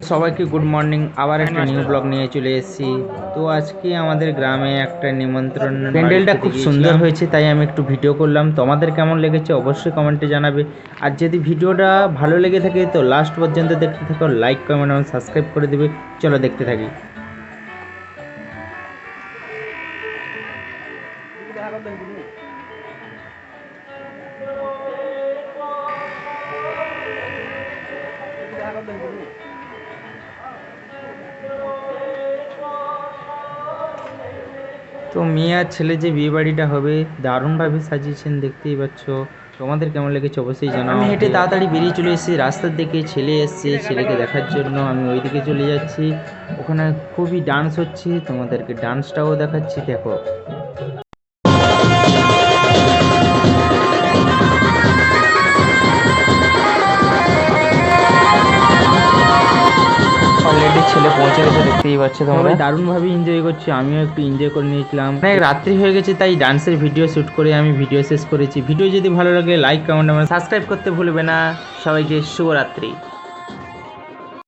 সবাইকে good morning আবার একটা নিউ ব্লগ নিয়ে চলে এসেছি। তো আজকে আমাদের গ্রামে একটা নিমন্ত্রণ প্যান্ডেলটা খুব সুন্দর হয়েছে তাই আমি একটু ভিডিও করলাম। তোমাদের কেমন লেগেছে অবশ্যই কমেন্টে জানাবে। আর যদি ভিডিওটা ভালো লেগে থাকে তো লাস্ট পর্যন্ত দেখতে থাকো লাইক কমেন্ট এবং সাবস্ক্রাইব করে দেবে। চলো দেখতে থাকি। তো মেয়ে আর ছেলে যে বিয়ে বাড়িটা হবে দারুণভাবে সাজিয়েছেন দেখতেই পাচ্ছ। তোমাদের কেমন লেগেছে অবশ্যই জানাও। আমি হেঁটে তাড়াতাড়ি বেরিয়ে চলে এসেছি রাস্তার দিকে ছেলে এসছে ছেলেকে দেখার জন্য। আমি ওই দিকে চলে যাচ্ছি। ওখানে খুবই ডান্স হচ্ছে তোমাদেরকে ডান্সটাও দেখাচ্ছি দেখো। ছেলে পৌঁছে গেছে দেখতেই পাচ্ছ তোমরা। দারুণভাবে এনজয় করছি আমিও একটু এনজয় করে নিয়েছিলাম। অনেক রাত্রি হয়ে গেছে তাই ডান্সের ভিডিও শ্যুট করে আমি ভিডিও শেষ করেছি। ভিডিও যদি ভালো লাগে লাইক কমেন্ট সাবস্ক্রাইব করতে ভুলবে না। সবাইকে শুভরাত্রি।